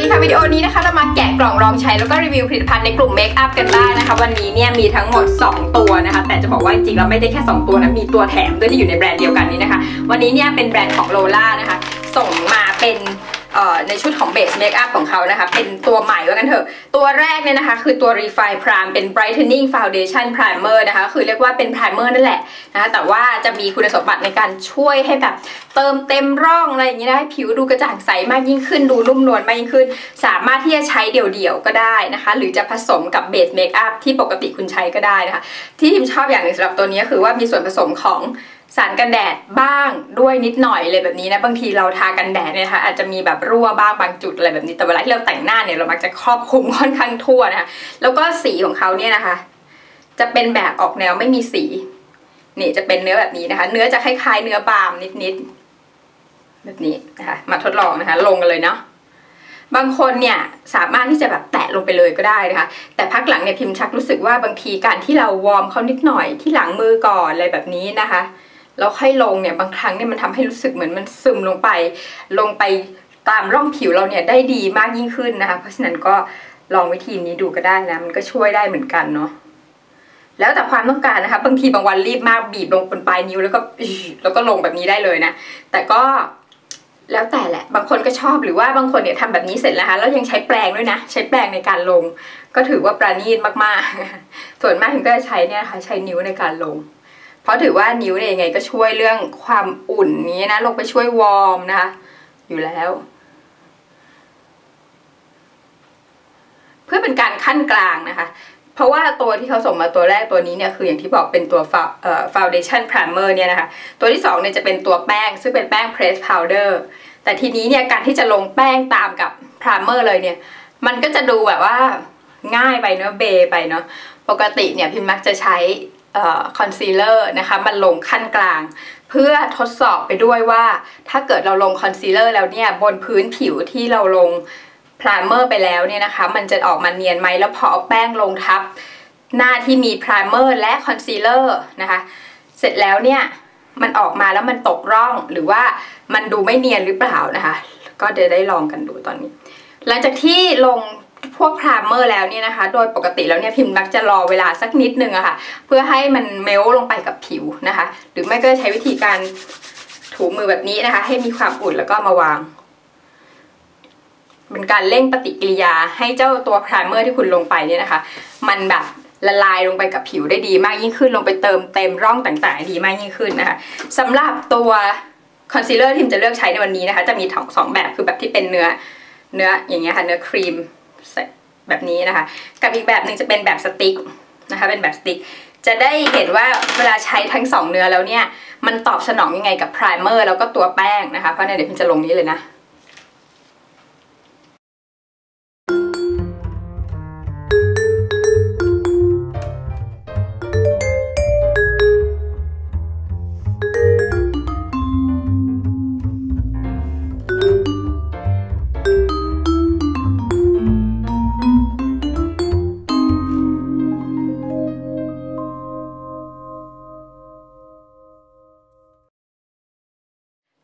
ดีค่ะวิดีโอนี้นะคะเรามาแกะกล่องรองใช้แล้วก็รีวิวผลิตภัณฑ์ในกลุ่มเมคอัพกันบ้างนะคะวันนี้เนี่ยมีทั้งหมด 2 ตัวนะคะ แต่จะบอกว่าจริงๆเราไม่ได้แค่ 2 ตัวนะมีตัวแถมด้วยที่อยู่ในแบรนด์เดียวกันนี้นะคะ วันนี้เนี่ยเป็นแบรนด์ของโลล่านะคะ ส่งมาเป็น ในชุดของเบสเมคอัพของเขานะคะ เป็นตัวใหม่ว่ากันเถอะ ตัวแรกเนี่ยนะคะ คือตัว Refine Prime เป็น Brightening Foundation Primer นะคะ คือเรียกว่าเป็น Primer นั่นแหละนะคะแต่ว่าจะมีคุณสมบัติในการช่วยให้แบบเติมเต็มร่องอะไรอย่างนี้นะให้ผิวดูกระจ่างใสมากยิ่งขึ้น ดูนุ่มนวลมากยิ่งขึ้น สามารถที่จะใช้เดี่ยวๆก็ได้นะคะ หรือจะผสมกับเบสเมคอัพที่ปกติคุณใช้ก็ได้นะคะ ที่ทิมชอบอย่างหนึ่งสำหรับตัวนี้คือว่ามีส่วนผสมของ สารกันแดดบ้างด้วยนิดหน่อยเลยแบบนี้นะบางทีเราทากันแดดเนี่ยนะคะอาจจะมีแบบรั่วบ้างบางจุดอะไรแบบนี้แต่เวลาที่เราแต่งหน้าเนี่ยเรามักจะครอบคลุมค่อนข้างทั่วนะคะแล้วก็สีของเขาเนี่ยนะคะ จะเป็นแบบออกแนวไม่มีสีนี่จะเป็นเนื้อแบบนี้นะคะ เนื้อจะคล้ายๆ เนื้อบามนิดๆแบบนี้นะคะมาทดลองนะคะ ลงกันเลยเนาะบางคนเนี่ยสามารถที่จะแบบแตะลงไปเลยก็ได้นะคะ แต่พักหลังเนี่ยพิมพ์ชักรู้สึกว่าบางทีการที่เราวอร์มเขานิดหน่อยที่หลังมือก่อนอะไรแบบนี้นะคะ แล้วค่อยลงเนี่ยบางครั้งเนี่ยมันทำให้รู้สึกเหมือนมันซึมลงไป ลงไปตามร่องผิวเราเนี่ยได้ดีมากยิ่งขึ้นนะคะ เพราะฉะนั้นก็ลองวิธีนี้ดูก็ได้นะ มันก็ช่วยได้เหมือนกันเนาะแล้วแต่ความต้องการนะคะบางทีบางวันรีบมากบีบลงบนปลายนิ้วแล้วก็แล้วก็ลงแบบนี้ได้เลยนะ แต่ก็แล้วแต่แหละ บางคนก็ชอบหรือว่าบางคนเนี่ยทำแบบนี้เสร็จแล้วคะแล้วยังใช้แปรงด้วยนะ ใช้แปรงในการลง ก็ถือว่าประณีตมากๆ ส่วนมากถึงก็จะใช้เนี่ยค่ะใช้นิ้วในการลง ราะถือว่านิ้วเนี่ยยังไงก็ช่วยเรื่องความอุ่นนี้นะลงไปช่วยวอร์มนะคะอยู่แล้ว เพื่อเป็นการขั้นกลางนะคะ เพราะว่าตัวที่เขาส่งมาตัวแรกตัวนี้เนี่ยคืออย่างที่บอกเป็นตัว foundation primer เนี่ยนะคะ ตัวที่2เนี่ยจะเป็นตัวแป้ง ซึ่งเป็นแป้ง press powder แต่ทีนี้เนี่ยการที่จะลงแป้งตามกับ primer เลยเนี่ย มันก็จะดูแบบว่าง่ายไปเนาะเบไปเนาะปกติเนี่ยพิมมักจะใช้ คอนซีลเลอร์นะคะมันลงขั้นกลาง เพื่อทดสอบไปด้วยว่า ถ้าเกิดเราลงคอนซีลเลอร์แล้วเนี่ยบนพื้นผิวที่เราลงพรามเมอร์ไปแล้วเนี่ยนะคะ มันจะออกมาเนียนไหมแล้วพอเอาแป้งลงทับ หน้าที่มีพรามเมอร์และคอนซีลเลอร์นะคะ เสร็จแล้วเนี่ยมันออกมาแล้วมันตกร่องหรือว่ามันดูไม่เนียนหรือเปล่านะคะ ก็เดี๋ยวได้ลองกันดูตอนนี้ หลังจากที่ลง พวกพรามเมอร์แล้วเนี่ยนะคะ โดยปกติแล้วเนี่ยพิมพ์มักจะรอเวลาสักนิดนึงอะคะ่ะ เพื่อให้มันเมลลงไปกับผิวนะคะ หรือไม่ก็ใช้วิธีการถูมือแบบนี้นะคะ ให้มีความอุ่นแล้วก็มาวางเป็นการเร่งปฏิกิริยาให้เจ้าตัวพรามเมอร์ที่คุณลงไปเนี่ยนะคะ มันแบบละลายลงไปกับผิวได้ดีมากยิ่งขึ้นลงไปเติมเต็มร่องต่างๆ ดีมากยิ่งขึ้นนะคะสำหรับตัวคอนซีลเลอร์ที่มจะเลือกใช้ในวันนี้นะคะ จะมีสองแบบคือแบบที่เป็นเนื้อเนื้ออย่างเงี้ยค่ะเนื้อครีม แบบนี้นะคะ กับอีกแบบหนึ่งจะเป็นแบบสติ๊กนะคะ เป็นแบบสติ๊ก จะได้เห็นว่าเวลาใช้ทั้งสองเนื้อแล้วเนี่ย มันตอบสนองยังไงกับไพรเมอร์แล้วก็ตัวแป้งนะคะ เพราะเนี่ยเดี๋ยวพิมจะลงนี้เลยนะ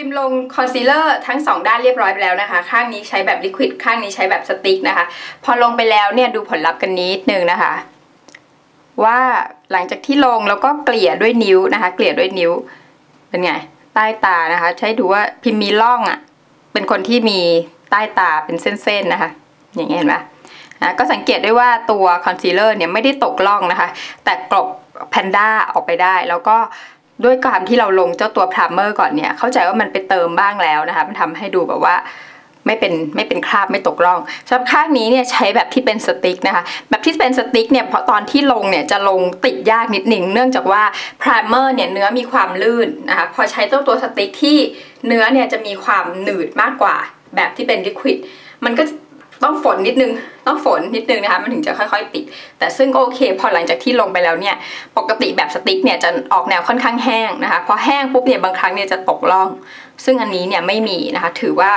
พิมพ์ลงคอนซีลเลอร์ทั้ง 2 ด้านเรียบร้อยไปแล้วนะคะ ข้างนี้ใช้แบบลิควิดข้างนี้ใช้แบบสติ๊กนะคะ พอลงไปแล้วเนี่ยดูผลลัพธ์กันนิดนึงนะคะ ว่าหลังจากที่ลงแล้วก็เกลี่ยด้วยนิ้วนะคะ เกลี่ยด้วยนิ้ว เป็นไง ใต้ตานะคะ ใช้ดูว่าพิมพ์มีร่องอะ่ะ เป็นคนที่มีใต้ตาเป็นเส้นๆนะคะ อย่างเงี้ยเห็นไหมนะก็สังเกตได้ว่าตัวคอนซีลเลอร์เนี่ยไม่ได้ตกล่องนะคะ แต่กลบแพนด้าออกไปได้แล้วก็ ด้วยการที่เราลงเจ้าตัวพรามเมอร์ก่อนเนี่ยเข้าใจว่ามันไปเติมบ้างแล้วนะคะมันทำให้ดูแบบว่าไม่เป็นไม่เป็นคราบไม่ตกร่องสำหรับข้างนี้เนี่ยใช้แบบที่เป็นสติ๊กนะคะแบบที่เป็นสติ๊กเนี่ยพอตอนที่ลงเนี่ยจะลงติดยากนิดหนึ่งเนื่องจากว่าพรามเมอร์เนี่ยเนื้อมีความลื่นนะคะพอใช้เจ้าตัวสติ๊กที่เนื้อเนี่ยจะมีความหนืดมากกว่าแบบที่เป็นลิควิดมันก็ ต้องฝนนิดนึงต้องฝนนิดนึงนะคะมันถึงจะค่อยๆ ติด แต่ซึ่งโอเค พอหลังจากที่ลงไปแล้วเนี่ยปกติแบบสติ๊กเนี่ยจะออกแนวค่อนข้างแห้งนะคะพอแห้งปุ๊บเนี่ยบางครั้งเนี่ยจะตกล่อง ซึ่งอันนี้เนี่ยไม่มีนะคะถือว่า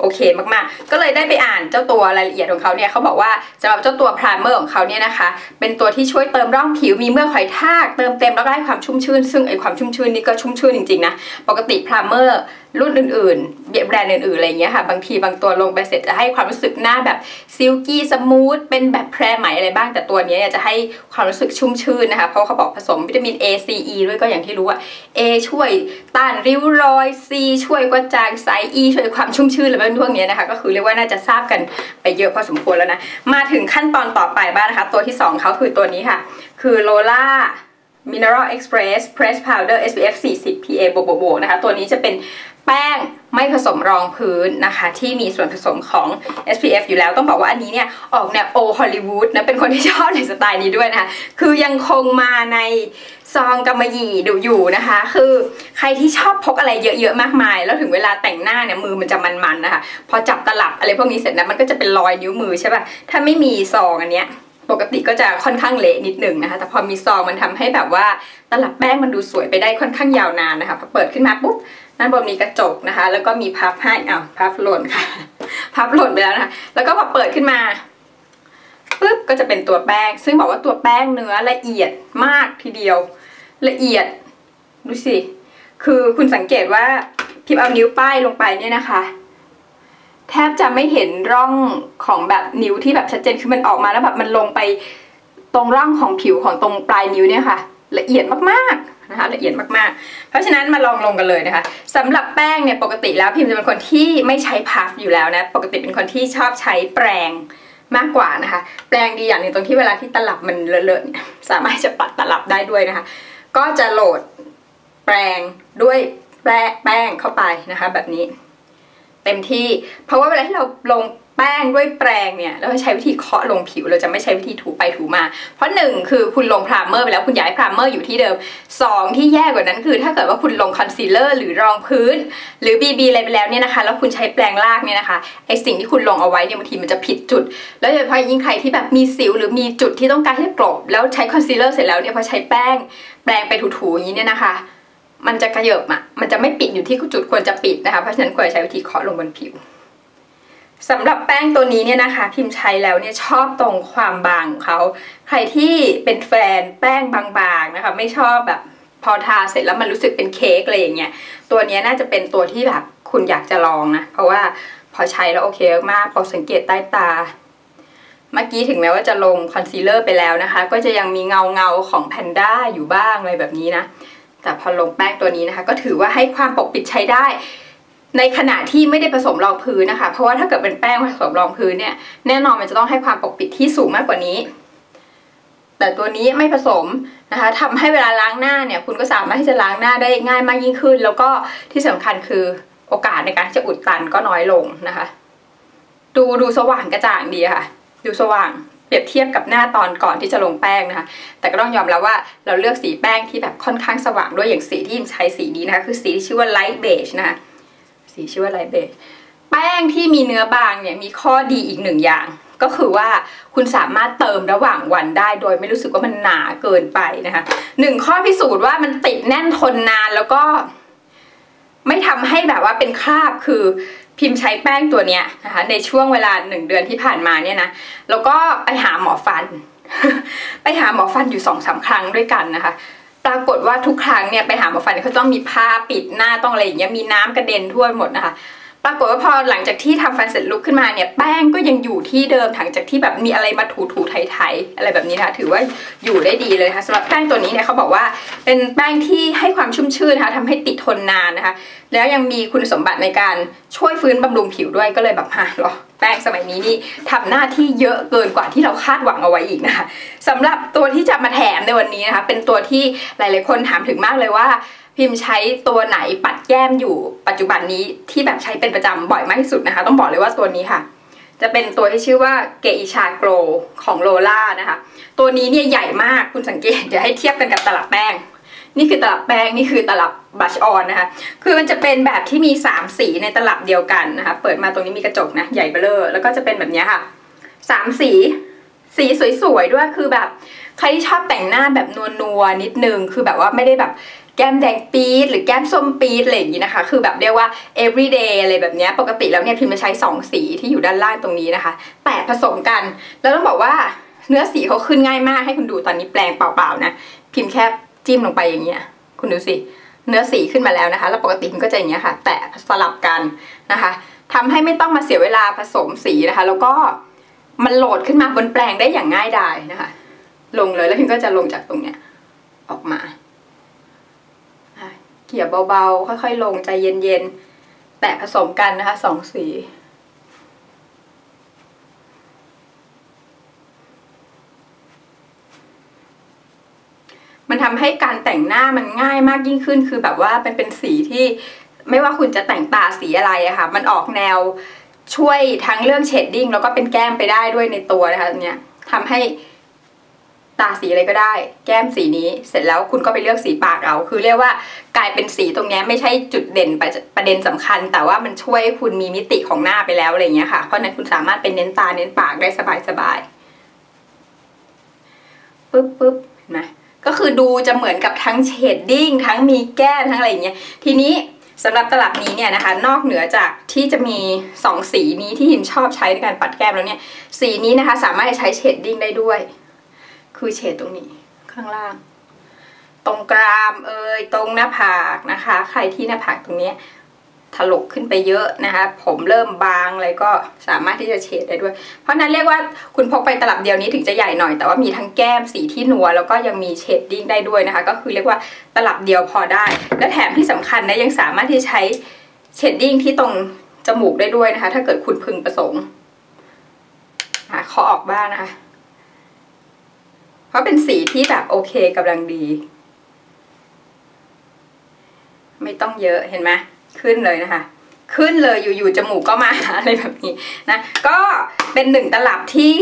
โอเคมากๆ ก็เลยได้ไปอ่านเจ้าตัวรายละเอียดของเขาเนี่ยเขาบอกว่าสำหรับเจ้าตัวพรามเมอร์ของเขาเนี่ยนะคะ เป็นตัวที่ช่วยเติมร่องผิวมีเมื่อหอยทาก เติมเต็มแล้วก็ให้ความชุ่มชื้นซึ่งไอความชุ่มชื้นนี่ก็ชุ่มชื้นจริงๆนะ ปกติพรามเมอร์ รุ่นอื่นๆแบรนด์อื่นๆอะไรเงี้ยค่ะ บางทีบางตัวลงไปเสร็จจะให้ความรู้สึกหน้าแบบซิลกี้สมูทเป็นแบบแพรไหมอะไรบ้าง แต่ตัวนี้จะให้ความรู้สึกชุ่มชื่นนะคะ เพราะเขาบอกผสมวิตามิน A C E ด้วยก็อย่างที่รู้ว่า A ช่วยต้านริ้วรอย C ช่วยกระจางใส E ช่วยความชุ่มชื่นอะไรพวกนี้นะคะ ก็คือเรียกว่าน่าจะทราบกันไปเยอะพอสมควรแล้วนะ มาถึงขั้นตอนต่อไปบ้างนะคะ ตัวที่ 2เขาคือตัวนี้ค่ะ คือโลล่า Mineral Express Press Powder SPF 40 PA บวกบวกนะคะ ตัวนี้จะเป็น แป้งไม่ผสมรองพื้นนะคะ ที่มีส่วนผสมของ SPF อยู่แล้วต้องบอกว่าอันนี้เนี่ยออกแนวโอฮอลลีวูดนะเป็นคนที่ชอบในสไตล์นี้ด้วยนะคะคือยังคงมาในซองกำมะหยี่ดูอยู่นะคะ คือใครที่ชอบพกอะไรเยอะๆมากมาย แล้วถึงเวลาแต่งหน้าเนี่ยมือมันจะมันๆนะคะ พอจับตลับอะไรพวกนี้เสร็จนะมันก็จะเป็นรอยนิ้วมือใช่ป่ะถ้าไม่มีซองอันเนี้ยปกติก็จะค่อนข้างเละนิดหนึ่งนะคะ แต่พอมีซองมันทำให้แบบว่าตลับแป้งมันดูสวยไปได้ค่อนข้างยาวนานนะคะพอเปิดขึ้นมาปุ๊บ ด้านบนมีกระจกนะคะ แล้วก็มีพับให้อ้าวพับหล่นค่ะ พับหล่นไปแล้วนะคะแล้วก็พอเปิดขึ้นมาปุ๊บก็จะเป็นตัวแป้ง ซึ่งบอกว่าตัวแป้งเนื้อละเอียดมากทีเดียว ละเอียดดูสิคือคุณสังเกตว่าพิมพ์เอานิ้วป้ายลงไปเนี่ยนะคะ แทบจะไม่เห็นร่องของแบบนิ้วที่แบบชัดเจนคือมันออกมาแล้วแบบมันลงไปตรงร่องของผิวของตรงปลายนิ้วเนี่ยค่ะ ละเอียดมากๆ นะคะละเอียดมากๆ เพราะฉะนั้นมาลองลงกันเลยนะคะสำหรับแป้งเนี่ยปกติแล้วพิมจะเป็นคนที่ไม่ใช้พัฟอยู่แล้วนะปกติเป็นคนที่ชอบใช้แปรงมากกว่านะคะ แปรงดีอย่างหนึงตรงที่เวลาที่ตลับมันเลอะๆสามารถจะปัดตลับได้ด้วยนะคะ ก็จะโหลดแปรงด้วยแป้งเข้าไปนะคะ แบบนี้ เต็มที่เพราะว่าเวลาที่เราลง แป้งด้วยแปรงเนี่ยเราใช้วิธีเคาะลงผิวเราจะไม่ใช้วิธีถูไปถูมา เพราะหนึ่งคือคุณลงพรามเมอร์ไปแล้วคุณอยากให้พรามเมอร์อยู่ที่เดิมสองที่แย่กว่านั้นคือ ถ้าเกิดว่าคุณลงคอนซีลเลอร์หรือรองพื้น หรือ BB อะไรไปแล้วเนี่ยนะคะ แล้วคุณใช้แปรงลากเนี่ยนะคะไอสิ่งที่คุณลงเอาไว้เนี่ยบางทีมันจะผิดจุด แล้วโดยเฉพาะยิ่งใครที่แบบมีสิวหรือมีจุดที่ต้องการให้กลบแล้วใช้คอนซีลเลอร์เสร็จแล้วเนี่ยพอใช้แป้งแปรงไปถูๆอย่างนี้เนี่ยนะคะมันจะกระเยิบอะ มันจะไม่ปิดอยู่ที่จุดควรจะปิดนะคะ เพราะฉะนั้นควรใช้วิธีเคาะลงบนผิว สำหรับแป้งตัวนี้เนี่ยนะคะ พิมพ์ใช้แล้วเนี่ยชอบตรงความบางของเขาใครที่เป็นแฟนแป้งบางๆนะคะ ไม่ชอบแบบพอทาเสร็จแล้วมันรู้สึกเป็นเค้กอะไรอย่างเงี้ยตัวนี้น่าจะเป็นตัวที่แบบคุณอยากจะลองนะ เพราะว่าพอใช้แล้วโอเคมากพอสังเกตใต้ตา เมื่อกี้ถึงแม้ว่าจะลงคอนซีลเลอร์ไปแล้วนะคะ ก็จะยังมีเงาเงาของแพนด้าอยู่บ้างอะไรแบบนี้นะแต่พอลงแป้งตัวนี้นะคะ ก็ถือว่าให้ความปกปิดใช้ได้ ในขณะที่ไม่ได้ผสมรองพื้นนะคะ เพราะว่าถ้าเกิดเป็นแป้งผสมรองพื้นเนี่ยแน่นอนมันจะต้องให้ความปกปิดที่สูงมากกว่านี้ แต่ตัวนี้ไม่ผสมนะคะทำให้เวลาล้างหน้าเนี่ย คุณก็สามารถที่จะล้างหน้าได้ง่ายมากยิ่งขึ้น แล้วก็ที่สำคัญคือโอกาสในการที่จะอุดตันก็น้อยลงนะคะ ดูดูสว่างกระจ่างดีค่ะ ดูสว่างเปรียบเทียบกับหน้าตอนก่อนที่จะลงแป้งนะคะ แต่ก็ต้องยอมแล้วว่าเราเลือกสีแป้งที่แบบค่อนข้างสว่างด้วยอย่างสีที่ยิมใช้สีนี้นะคะ คือสีที่ชื่อว่า light beige นะคะ สีชื่อว่า light beige แป้งที่มีเนื้อบางเนี่ยมีข้อดีอีกหนึ่งอย่าง ก็คือว่าคุณสามารถเติมระหว่างวันได้ โดยไม่รู้สึกว่ามันหนาเกินไปนะคะหนึ่งข้อพิสูจน์ว่ามันติดแน่นทนนานแล้วก็ ไม่ทำให้แบบว่าเป็นคราบคือพิมพ์ใช้แป้งตัวเนี้ยนะคะในช่วงเวลาหนึ่งเดือนที่ผ่านมาเนี่ยนะแล้วก็ไปหาหมอฟัน ไปหาหมอฟันอยู่สองสาครั้งด้วยกันนะคะ ปรากฏว่าทุกครั้งเนี่ยไปหาหมอฟันเขาต้องมีผ้าปิดหน้าต้องอะไรอย่างเงี้ยมีน้ำกระเด็นทั่วหมดนะคะ ปรากฏว่าพอหลังจากที่ทำฟันเสร็จลุกขึ้นมาเนี่ยแป้งก็ยังอยู่ที่เดิมหลังจากที่แบบมีอะไรมาถูถูไถๆอะไรแบบนี้นะคะถือว่าอยู่ได้ดีเลยค่ะสำหรับแป้งตัวนี้เนี่ยเขาบอกว่าเป็นแป้งที่ให้ความชุ่มชื่นนะคะทำให้ติดทนนานนะคะ แล้วยังมีคุณสมบัติในการช่วยฟื้นบำรุงผิวด้วยก็เลยแบบฮะหรอ แป้งสมัยนี้นี่ทำหน้าที่เยอะเกินกว่าที่เราคาดหวังเอาไว้อีกนะคะสำหรับตัวที่จะมาแถมในวันนี้นะคะ เป็นตัวที่หลาย ๆ คนถามถึงมากเลยว่าพิมพ์ใช้ตัวไหนปัดแก้มอยู่ปัจจุบันนี้ที่แบบใช้เป็นประจำบ่อยมากที่สุดนะคะ ต้องบอกเลยว่าตัวนี้ค่ะ จะเป็นตัวที่ชื่อว่าเกอิชาโกลของโลล่านะคะ ตัวนี้เนี่ยใหญ่มากคุณสังเกตเดี๋ยวให้เทียบกันกับตลับแป้ง นี่คือตลับแป้งนี่คือตลับบัชออนนะคะ คือมันจะเป็นแบบที่มี 3 สีในตลับเดียวกันนะคะ เปิดมาตรงนี้มีกระจกนะ ใหญ่เบ้อเลอแล้วก็จะเป็นแบบนี้ค่ะสามสี สีสวยๆด้วยคือแบบใครที่ชอบแต่งหน้าแบบนัวๆนิดนึง คือแบบว่าไม่ได้แบบแก้มแดงปี๊ดหรือแก้มส้มปี๊ดอะไรอย่างนี้นะคะ คือแบบเรียกว่า everyday อะไรแบบนี้ปกติแล้วเนี่ยพิมจะใช้ 2 สีที่อยู่ด้านล่างตรงนี้นะคะแต่ผสมกัน แล้วต้องบอกว่าเนื้อสีเขาขึ้นง่ายมากให้คุณดูตอนนี้แปลงเปล่าๆนะ พิมแค่ จิ้มลงไปอย่างเงี้ยคุณดูสิเนื้อสีขึ้นมาแล้วนะคะ แล้วปกติมันก็จะอย่างเงี้ยค่ะ แตะสลับกันนะคะทำให้ไม่ต้องมาเสียเวลาผสมสีนะคะ แล้วก็มันโหลดขึ้นมาบนแปลงได้อย่างง่ายดายนะคะ ลงเลยแล้วพิมก็จะลงจากตรงเนี้ยออกมาเกี่ยเบาๆ ค่อยๆ ลงใจเย็นๆ แตะผสมกันนะคะสองสี มันทำให้การแต่งหน้ามันง่ายมากยิ่งขึ้น คือแบบว่ามันเป็นสีที่ไม่ว่าคุณจะแต่งตาสีอะไรอะค่ะ มันออกแนวช่วยทั้งเรื่องเชดดิ้งแล้วก็เป็นแก้มไปได้ด้วยในตัวนะคะเนี่ยทำให้ตาสีอะไรก็ได้ แก้มสีนี้ เสร็จแล้วคุณก็ไปเลือกสีปากเอาคือเรียกว่ากลายเป็นสีตรงนี้ไม่ใช่จุดเด่นประเด็นสำคัญ แต่ว่ามันช่วยคุณมีมิติของหน้าไปแล้วอะไรเงี้ยค่ะเพราะนั้นคุณสามารถเป็นเน้นตาเน้นปากได้สบายสบายปึ๊บปึ๊บเห็นไหม ก็คือดูจะเหมือนกับทั้งเชดดิ้งทั้งมีแก้มทั้งอะไรอย่างเงี้ยทีนี้สำหรับตลับนี้เนี่ยนะคะ นอกเหนือจากที่จะมี 2 สีนี้ที่หิมชอบใช้ในการปัดแก้มแล้วเนี่ย สีนี้นะคะสามารถใช้เชดดิ้งได้ด้วย คือเฉดตรงนี้ข้างล่าง ตรงกรามเอ่ยตรงหน้าผากนะคะ ใครที่หน้าผากตรงนี้ ถลกขึ้นไปเยอะนะคะ ผมเริ่มบางอะไรก็สามารถที่จะเฉดได้ด้วย เพราะนั้นเรียกว่าคุณพกไปตลับเดียวนี้ถึงจะใหญ่หน่อย แต่ว่ามีทั้งแก้มสีที่นัว แล้วก็ยังมีเชดดิ้งได้ด้วยนะคะ ก็คือเรียกว่าตลับเดียวพอได้ และแถมที่สำคัญนะยังสามารถที่ใช้เชดดิ้งที่ตรงจมูกได้ด้วยนะคะ ถ้าเกิดคุณพึงประสงค์ขอออกบ้างนะคะ เพราะเป็นสีที่แบบโอเคกำลังดี ไม่ต้องเยอะเห็นไหม ขึ้นเลยนะคะ ขึ้นเลยอยู่ๆจมูกก็มาอะไรแบบนี้นะก็เป็นหนึ่งตลับที่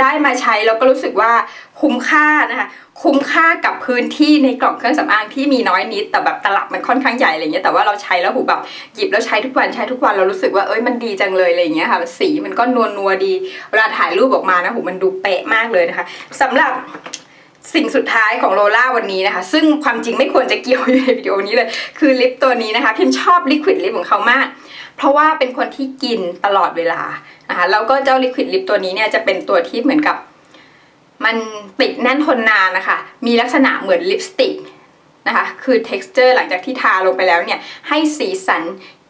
ได้มาใช้แล้วก็รู้สึกว่าคุ้มค่านะคะคุ้มค่ากับพื้นที่ในกล่องเครื่องสำอางที่มีน้อยนิด แต่แบบตลับมันค่อนข้างใหญ่อะไรเงี้ยแต่ว่าเราใช้แล้วหูแบบหยิบแล้วใช้ทุกวันใช้ทุกวันเรารู้สึกว่าเอ้ยมันดีจังเลยอะไรเงี้ยค่ะสีมันก็นวลนัวดีเวลาถ่ายรูปออกมานะหูมันดูเป๊ะมากเลยนะคะสำหรับ สิ่งสุดท้ายของโลล่าวันนี้นะคะ ซึ่งความจริงไม่ควรจะเกี่ยวอยู่ในวิดีโอนี้เลย คือลิปตัวนี้นะคะ พิมชอบลิควิดลิปของเขามาก เพราะว่าเป็นคนที่กินตลอดเวลานะคะแล้วก็เจ้าลิควิดลิปตัวนี้เนี่ยจะเป็นตัวที่เหมือนกับ มันติดแน่นทนนานนะคะ มีลักษณะเหมือนลิปสติกนะคะ คือ texture หลังจากที่ทาลงไปแล้วเนี่ย ให้สีสัน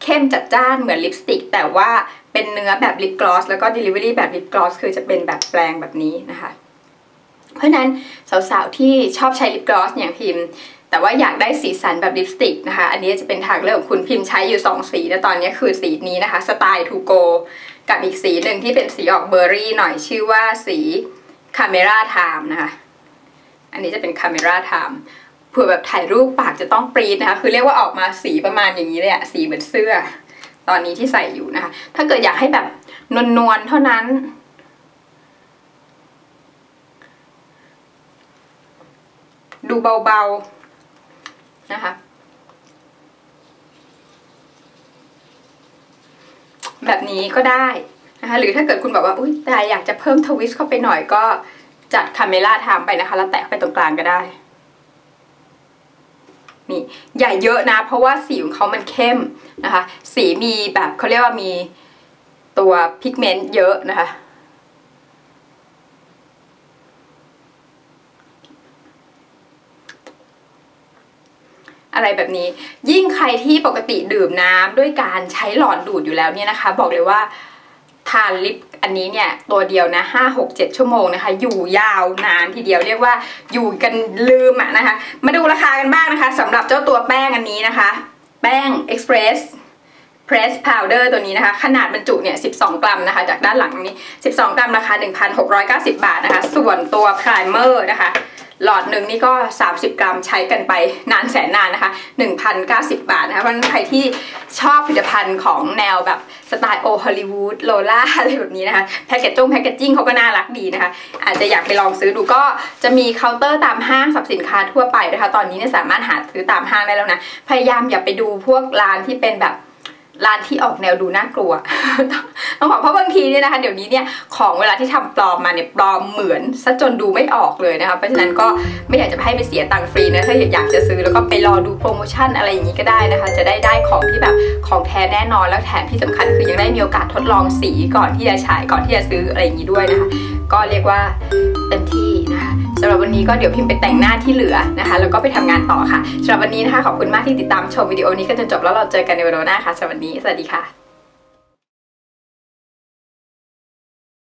เข้มจัดจ้านเหมือนลิปสติก แต่ว่าเป็นเนื้อแบบลิปกลอสแล้วก็ delivery แบบลิปกลอสคือจะเป็นแบบแปลงแบบนี้นะคะ เพราะนั้นสาวๆที่ชอบใช้ลิปกลอสอย่างพิมพ์แต่ว่าอยากได้สีสันแบบลิปสติกนะคะ อันนี้จะเป็นทางเลือกของคุณพิมพ์ใช้อยู่ 2 สีแล้วตอนนี้คือสีนี้นะคะสไตล์ทูโกกับอีกสีหนึ่งที่เป็นสีออกเบอร์รี่หน่อยชื่อว่าสีคาเมราไทม์นะคะ อันนี้จะเป็นคาเมราไทม์เผื่อแบบถ่ายรูปปากจะต้องปรีดนะคะ คือเรียกว่าออกมาสีประมาณอย่างนี้เลยอะสีเหมือนเสื้อ ตอนนี้ที่ใส่อยู่นะคะ ถ้าเกิดอยากให้แบบนวลๆเท่านั้น ดูเบาๆนะคะ แบบนี้ก็ได้นะคะหรือถ้าเกิดคุณบอกว่าอุ้ยแต่อยากจะเพิ่มทวิสต์เข้าไปหน่อยก็จัดคาเมล่าทำไปนะคะ แล้วแตะไปตรงกลางก็ได้นี่ใหญ่เยอะนะ เพราะว่าสีของเขามันเข้มนะคะ สีมีแบบเขาเรียกว่ามีตัวพิกเมนต์เยอะนะคะ อะไรแบบนี้ ยิ่งใครที่ปกติดื่มน้ำด้วยการใช้หลอดดูดอยู่แล้วเนี่ยนะคะ บอกเลยว่าทานลิปอันนี้เนี่ยตัวเดียวนะห้าหกเจ็ดชั่วโมงนะคะ อยู่ยาวนานทีเดียวเรียกว่าอยู่กันลืมอะนะคะ มาดูราคากันบ้างนะคะสำหรับเจ้าตัวแป้งอันนี้นะคะ แป้ง Express Press Powder ตัวนี้นะคะ ขนาดบรรจุเนี่ย 12 กรัมนะคะ จากด้านหลังนี้ 12 กรัมราคา 1,690 บาทนะคะ ส่วนตัว Primer นะคะ หลอดหนึ่งนี่ก็ 30 กรัมใช้กันไปนานแสนนานนะคะ 1,090 บาทนะคะเพราะฉะนั้นใครที่ชอบผลิตภัณฑ์ของแนวแบบสไตล์โอฮอลลีวูดโลล่าอะไรแบบนี้นะคะแพคเกจจงแพคเกจจิ้งเขาก็น่ารักดีนะคะ อาจจะอยากไปลองซื้อดูก็จะมีเคาน์เตอร์ตามห้างสรรพสินค้าทั่วไปนะคะ ตอนนี้เนี่ยสามารถหาซื้อตามห้างได้แล้วนะ พยายามอย่าไปดูพวกร้านที่เป็นแบบ ร้านที่ออกแนวดูน่ากลัวต้องบอกเพราะบางทีเนี่ยนะคะเดี๋ยวนี้เนี่ยของเวลาที่ทำปลอมมาเนี่ยปลอมเหมือนซะจนดูไม่ออกเลยนะคะเพราะฉะนั้นก็ไม่อยากจะให้ไปเสียตังค์ฟรีนะถ้าอยากจะซื้อแล้วก็ไปรอดูโปรโมชั่นอะไรอย่างนี้ก็ได้นะคะ จะได้ได้ของที่แบบของแท้แน่นอนแล้วแถมที่สำคัญคือยังได้มีโอกาสทดลองสีก่อนที่จะใช้ก่อนที่จะซื้ออะไรอย่างนี้ด้วยนะคะ ก็เรียกว่าเต็มที่นะคะำหรับวันนี้ก็เดี๋ยวพิมพ์ไปแต่งหน้าที่เหลือนะคะ แล้วก็ไปทำงานต่อค่ะสำหรับวันนี้นะคะขอบคุณมากที่ติดตามชมวิดีโอนี้กันจนจบแล้วเราเจอกันในวิดีโอหน้าค่ะสำหรับวันนี้สวัสดีค่ะ